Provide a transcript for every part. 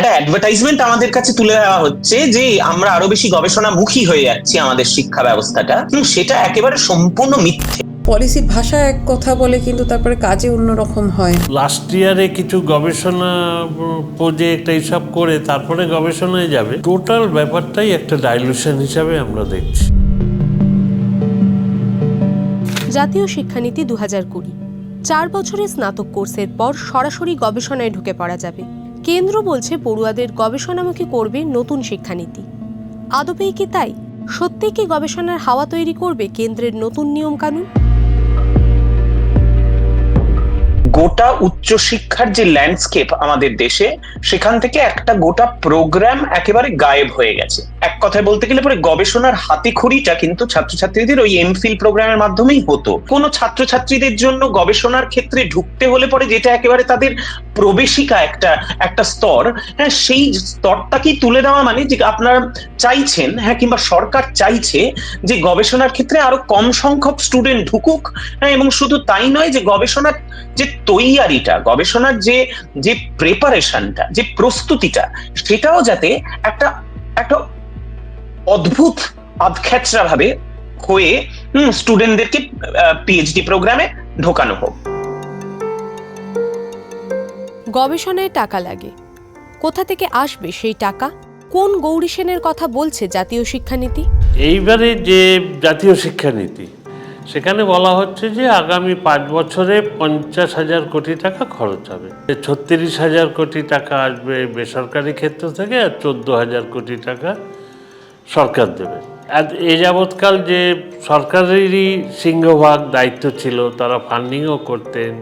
একটা অ্যাডভার্টাইজমেন্ট আমাদের কাছে তুলে দেওয়া হচ্ছে যে আমরা আরও বেশি গবেষণামুখী হয়ে যাচ্ছি আমাদের শিক্ষা ব্যবস্থাটা। সেটা একেবারে সম্পূর্ণ মিথ্যে। পলিসি ভাষা এক কথা বলে কিন্তু তারপরে কাজে অন্যরকম হয়। লাস্ট ইয়ারে কিছু গবেষণা প্রজেক্ট এইসব করে তারপরে গবেষণায় যাবে। টোটাল ব্যাপারটাই একটা ডাইলুশন হিসাবে আমরা দেখছি। জাতীয় শিক্ষানীতি দু হাজার কুড়ি। চার বছরের স্নাতক কোর্সের পর সরাসরি গবেষণায় ঢুকে পড়া যাবে। কেন্দ্র বলছে পড়ুয়াদের গবেষণামুখী করবে নতুন শিক্ষানীতি। আদপেই কি তাই? সত্যিই কি গবেষণার হাওয়া তৈরি করবে কেন্দ্রের নতুন নিয়মকানুন? গোটা উচ্চশিক্ষার যে ল্যান্ডস্কেপ আমাদের দেশে, সেখান থেকে একটা গোটা প্রোগ্রাম একেবারে গায়েব হয়ে গেছে। এক কথায় বলতে গেলে পরে গবেষণার হাতে খড়িটা কিন্তু ছাত্রছাত্রীদের ওই এমফিল প্রোগ্রামের মাধ্যমেই হতো। কোনো ছাত্রছাত্রীদের জন্য গবেষণার ক্ষেত্রে ঢুকতে হলে পরে যেটা একেবারে তাদের প্রবেশিকা একটা একটা স্তর হ্যাঁ সেই স্তরটাকেই তুলে দেওয়া মানে যে আপনারা চাইছেন হ্যাঁ কিংবা সরকার চাইছে যে গবেষণার ক্ষেত্রে আরও কম সংখ্যক স্টুডেন্ট ঢুকুক হ্যাঁ এবং শুধু তাই নয় যে গবেষণার যে তৈয়ারিটা, গবেষণার যে যে প্রিপারেশনটা যে প্রস্তুতিটা, সেটাও যাতে একটা একটা অদ্ভুত আধখ্যাচরা ভাবে হয়ে স্টুডেন্টদেরকে পিএইচডি প্রোগ্রামে ঢোকানো হোক। গবেষণায় টাকা লাগে। কোথা থেকে আসবে সেই টাকা? কোন গৌরী সেনের কথা বলছে জাতীয় শিক্ষানীতি? এইবারে যে জাতীয় শিক্ষানীতি, সেখানে বলা হচ্ছে যে আগামী পাঁচ বছরে পঞ্চাশ হাজার কোটি টাকা খরচ হবে। ছত্রিশ হাজার কোটি টাকা আসবে বেসরকারি ক্ষেত্র থেকে আর চোদ্দ হাজার কোটি টাকা সরকার দেবে। আর এ যাবৎকাল যে সরকারেরই সিংহভাগ দায়িত্ব ছিল, তারা ফান্ডিংও করতেন।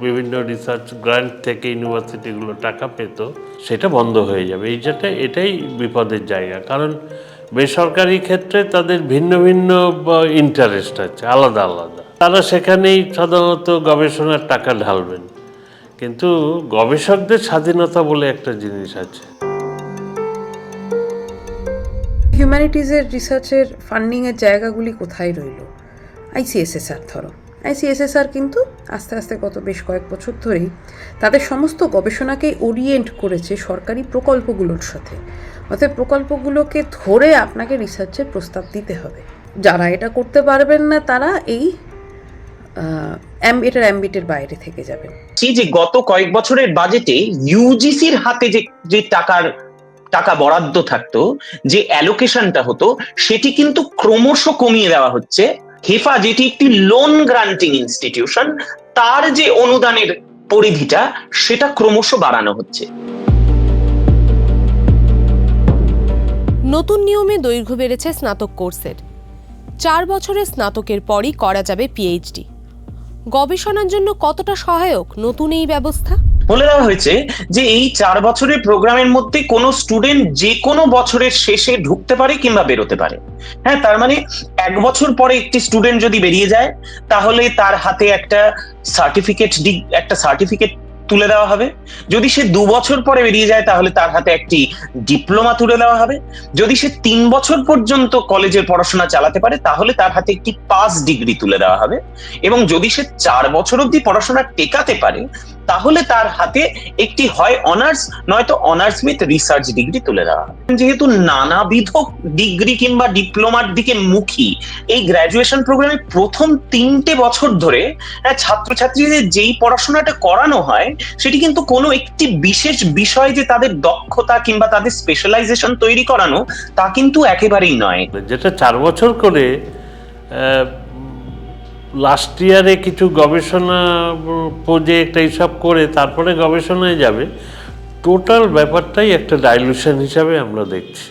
বিভিন্ন রিসার্চ গ্রান্ট থেকে ইউনিভার্সিটিগুলো টাকা পেত, সেটা বন্ধ হয়ে যাবে। এই যেটা, এটাই বিপদের জায়গা। কারণ বেসরকারি ক্ষেত্রে তাদের ভিন্ন ভিন্ন ইন্টারেস্ট আছে, আলাদা আলাদা। তারা সেখানেই সাধারণত গবেষণার টাকা ঢালবেন। কিন্তু গবেষকদের স্বাধীনতা বলে একটা জিনিস আছে। হিউম্যানিটিজের রিসার্চের ফান্ডিংয়ের জায়গাগুলি কোথায় রইল? আইসিএসএসআর ধরো। আইসিএসএসআর কিন্তু আস্তে আস্তে গত বেশ কয়েক বছর ধরেই তাদের সমস্ত গবেষণাকেই ওরিয়েন্ট করেছে সরকারি প্রকল্পগুলোর সাথে। অর্থাৎ প্রকল্পগুলোকে ধরে আপনাকে রিসার্চের প্রস্তাব দিতে হবে। যারা এটা করতে পারবেন না, তারা এই এটার অ্যাম্বিটের বাইরে থেকে যাবেন। সেই যে গত কয়েক বছরের বাজেটে ইউজিসির হাতে যে যে টাকার, টাকা বরাদ্দ থাকতো, যে অ্যালোকেশনটা হতো, সেটি কিন্তু ক্রমশ কমিয়ে দেওয়া হচ্ছে। হেফা যেটি একটি লোন গ্রান্টিং ইনস্টিটিউশন তার যে অনুদানের পরিধিটা, সেটা ক্রমশ বাড়ানো হচ্ছে। নতুন নিয়মে দৈর্ঘ্য বেড়েছে স্নাতক কোর্সের। চার বছরের স্নাতকের পরই করা যাবে পিএইচডি গবেষণার জন্য কতটা সহায়ক নতুন এই ব্যবস্থা? বলে দেওয়া হয়েছে যে এই চার বছরের প্রোগ্রামের মধ্যে কোনো স্টুডেন্ট যে কোনো বছরের শেষে ঢুকতে পারে কিংবা বেরোতে পারে। হ্যাঁ তার মানে এক বছর পরে একটি স্টুডেন্ট যদি বেরিয়ে যায়, তাহলে তার হাতে একটা সার্টিফিকেট একটা সার্টিফিকেট তুলে দেওয়া হবে। যদি সে দু বছর পরে বেরিয়ে যায় তাহলে তার হাতে একটি ডিপ্লোমা তুলে দেওয়া হবে। যদি সে তিন বছর পর্যন্ত কলেজের পড়াশোনা চালাতে পারে তাহলে তার হাতে একটি পাস ডিগ্রি তুলে দেওয়া হবে। এবং যদি সে চার বছর অব্দি পড়াশোনা টেকাতে পারে তাহলে তার হাতে একটি হয় অনার্স নয়তো অনার্স উইথ রিসার্চ ডিগ্রি তুলে দেওয়া হবে। যেহেতু নানাবিধ ডিগ্রি কিংবা ডিপ্লোমার দিকে মুখী এই গ্র্যাজুয়েশন প্রোগ্রামে প্রথম তিনটে বছর ধরে আহ, ছাত্রছাত্রীদের যেই পড়াশোনাটা করানো হয় সেটি কিন্তু কোনো একটি বিশেষ বিষয় যে তাদের দক্ষতা কিংবা তাদের স্পেশালাইজেশন তৈরি করানো, তা কিন্তু একেবারেই নয়। যেটা চার বছর করে লাস্ট ইয়ারে কিছু গবেষণা প্রজেক্ট এইসব করে, তারপরে গবেষণায় যাবে টোটাল ব্যাপারটাই একটা ডাইলুশন হিসাবে আমরা দেখছি।